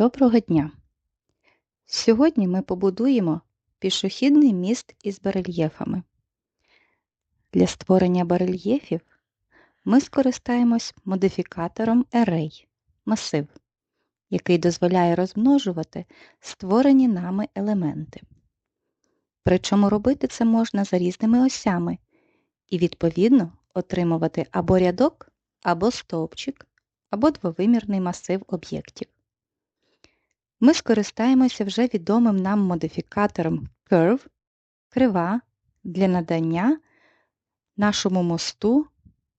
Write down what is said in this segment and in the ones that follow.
Доброго дня! Сьогодні ми побудуємо пішохідний міст із барельєфами. Для створення барельєфів ми скористаємось модифікатором Array масив, який дозволяє розмножувати створені нами елементи. Причому робити це можна за різними осями і, відповідно, отримувати або рядок, або стовпчик, або двовимірний масив об'єктів. Ми скористаємося вже відомим нам модифікатором Curve крива для надання нашому мосту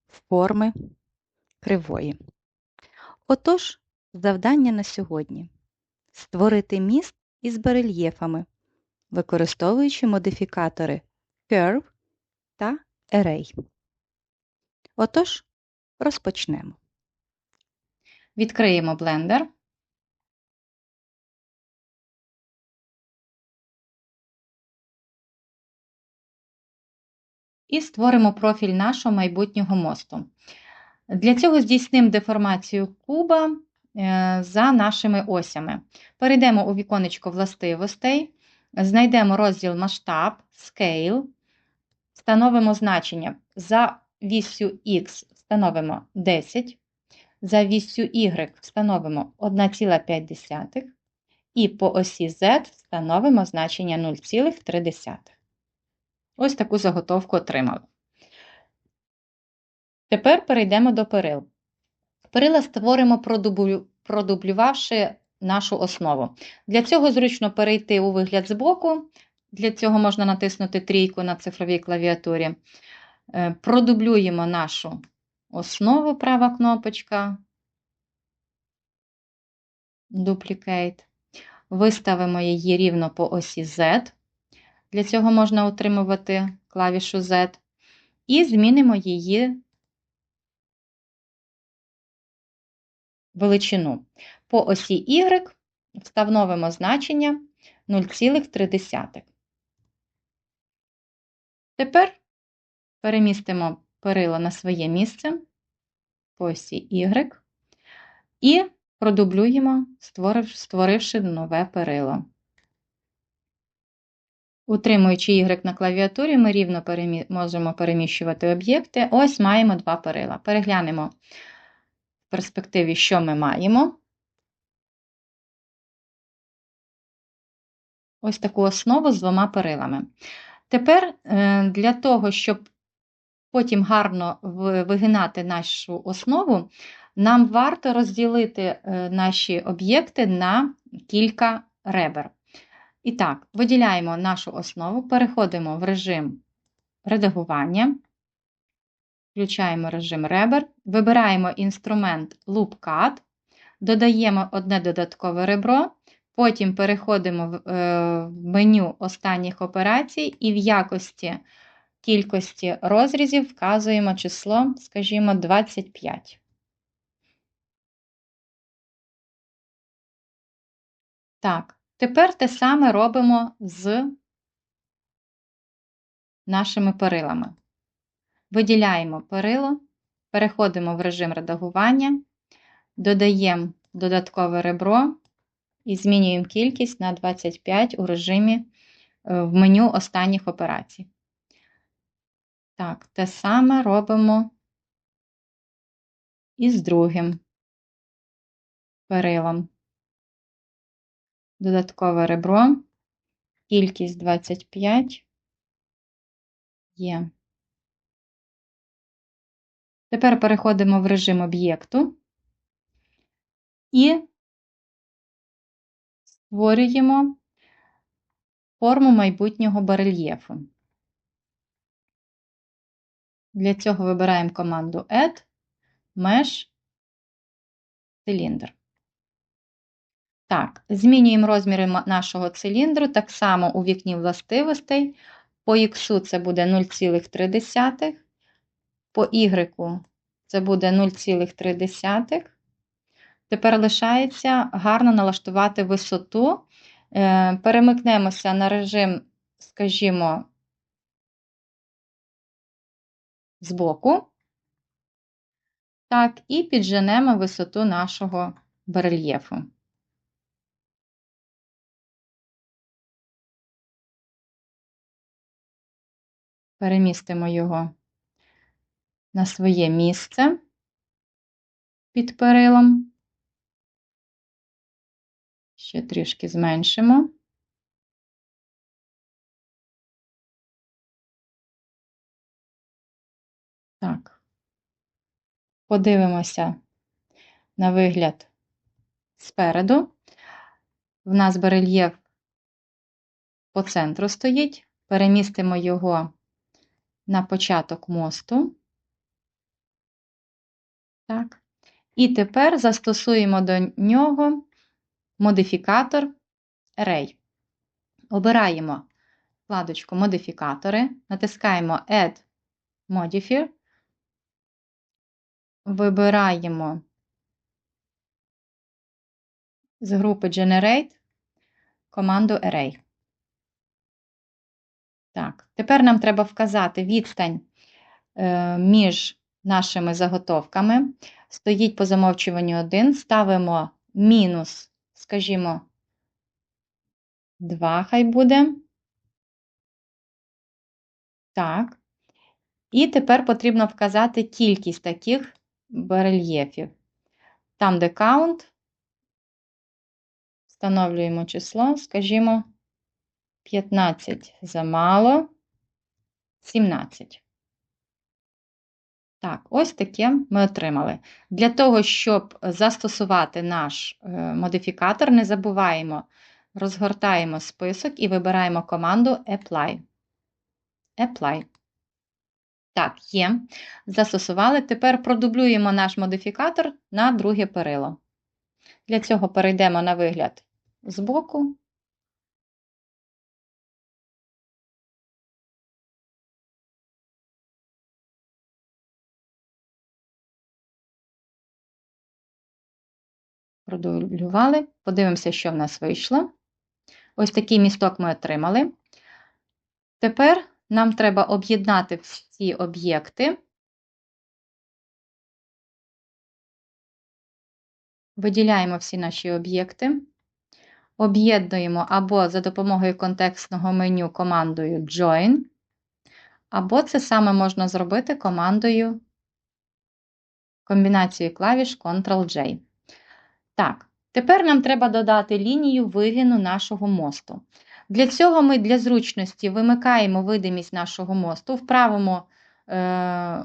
форми кривої. Отож, завдання на сьогодні створити міст із барельєфами, використовуючи модифікатори Curve та Array. Отож, розпочнемо. Відкриємо Blender. І створимо профіль нашого майбутнього мосту. Для цього здійснимо деформацію куба е, за нашими осями. Перейдемо у віконечко властивостей, знайдемо розділ масштаб, Scale, встановимо значення. За вісю X встановимо 10, за вісю Y встановимо 1,5 і по осі Z встановимо значення 0,3. Ось таку заготовку отримали. Тепер перейдемо до перил. Перила створимо, продублювавши нашу основу. Для цього зручно перейти у вигляд збоку. Для цього можна натиснути трійку на цифровій клавіатурі. Е, продублюємо нашу основу, права кнопочка. Duplicate. Виставимо її рівно по осі Z. Для цього можна утримувати клавішу Z. І змінимо її величину. По осі Y встановимо значення 0,3. Тепер перемістимо перило на своє місце по осі Y і продублюємо, створивши нове перило. Утримуючи Y на клавіатурі, ми рівно перемі... можемо переміщувати об'єкти. Ось маємо два перила. Переглянемо в перспективі, що ми маємо. Ось таку основу з двома перилами. Тепер е, для того, щоб потім гарно вигинати нашу основу, нам варто розділити е, наші об'єкти на кілька ребер. І так, виділяємо нашу основу, переходимо в режим редагування, включаємо режим ребер, вибираємо інструмент Loop Cut, додаємо одне додаткове ребро, потім переходимо в е, меню останніх операцій і в якості кількості розрізів вказуємо число, скажімо, 25. Так, Тепер те саме робимо з нашими перилами. Виділяємо перило, переходимо в режим редагування, додаємо додаткове ребро і змінюємо кількість на 25 у режимі е, в меню останніх операцій. Так, те саме робимо і з другим перилом додаткове ребро, кількість 25 є. Тепер переходимо в режим об'єкту і створюємо форму майбутнього барельєфу. Для цього вибираємо команду Add, Mesh, циліндр. Так, змінюємо розміри нашого циліндру, так само у вікні властивостей. По Х це буде 0,3, по Y це буде 0,3. Тепер лишається гарно налаштувати висоту. Е, перемикнемося на режим, скажімо, збоку. Так, і підженемо висоту нашого барельєфу. Перемістимо його на своє місце під перилом. Ще трішки зменшимо. Так, подивимося на вигляд спереду. В нас барельєф по центру стоїть, перемістимо його на початок мосту. Так. І тепер застосуємо до нього модифікатор Array. Обираємо вкладочку Модифікатори, натискаємо Add Modifier, вибираємо з групи Generate команду Array. Так, тепер нам треба вказати відстань е, між нашими заготовками. Стоїть по замовчуванню 1, ставимо мінус, скажімо, 2 хай буде. Так. І тепер потрібно вказати кількість таких барельєфів. Там, де count, встановлюємо число, скажімо, 15 замало, 17. Так, ось таке ми отримали. Для того, щоб застосувати наш е, модифікатор, не забуваємо, розгортаємо список і вибираємо команду Apply. Apply. Так, є. Застосували. Тепер продублюємо наш модифікатор на друге перило. Для цього перейдемо на вигляд збоку. Продублювали. Подивимося, що в нас вийшло. Ось такий місток ми отримали. Тепер нам треба об'єднати всі об'єкти. Виділяємо всі наші об'єкти, об'єднуємо або за допомогою контекстного меню командою Join, або це саме можна зробити командою комбінацією клавіш Ctrl-J. Так, тепер нам треба додати лінію вигину нашого мосту. Для цього ми для зручності вимикаємо видимість нашого мосту. В правому е,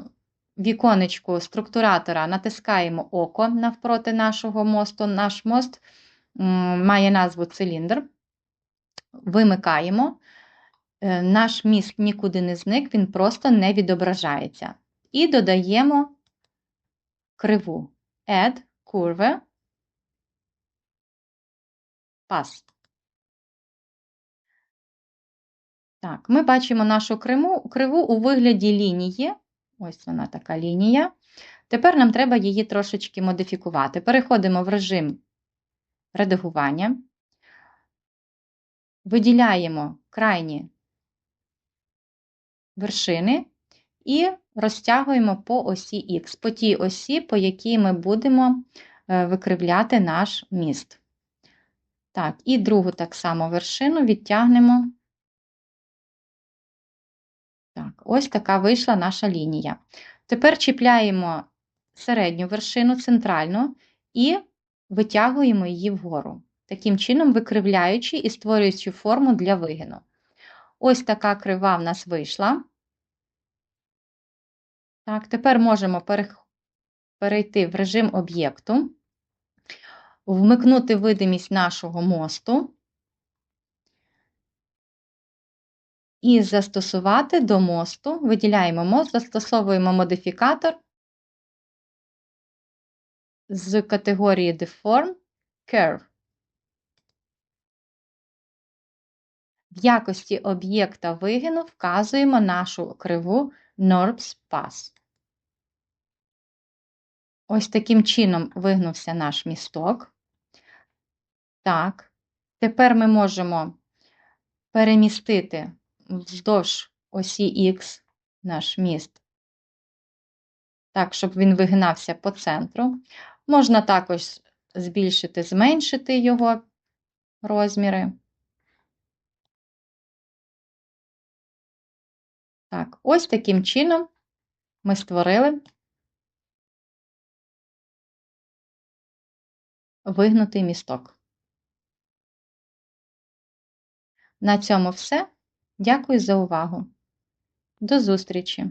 віконечку структуратора натискаємо око навпроти нашого мосту. Наш мост має назву циліндр. Вимикаємо. Е, наш міст нікуди не зник, він просто не відображається. І додаємо криву Add curve Pass. Так, ми бачимо нашу криву, криву у вигляді лінії. Ось вона така лінія. Тепер нам треба її трошечки модифікувати. Переходимо в режим редагування, виділяємо крайні вершини і розтягуємо по осі Х, по тій осі, по якій ми будемо е, викривляти наш міст. Так, і другу так само вершину відтягнемо так, ось така вийшла наша лінія. Тепер чіпляємо середню вершину центральну і витягуємо її вгору. Таким чином, викривляючи і створюючи форму для вигину. Ось така крива в нас вийшла. Так, Тепер можемо перейти в режим об'єкту, вмикнути видимість нашого мосту. І застосувати до мосту, виділяємо мост, застосовуємо модифікатор з категорії Deform Curve. В якості об'єкта вигину вказуємо нашу криву Norbs Pass. Ось таким чином вигнувся наш місток. Так, тепер ми можемо перемістити вздовж осі Х наш міст, так, щоб він вигинався по центру. Можна також збільшити, зменшити його розміри. Так, ось таким чином ми створили вигнутий місток. На цьому все. Дякую за увагу. До зустрічі!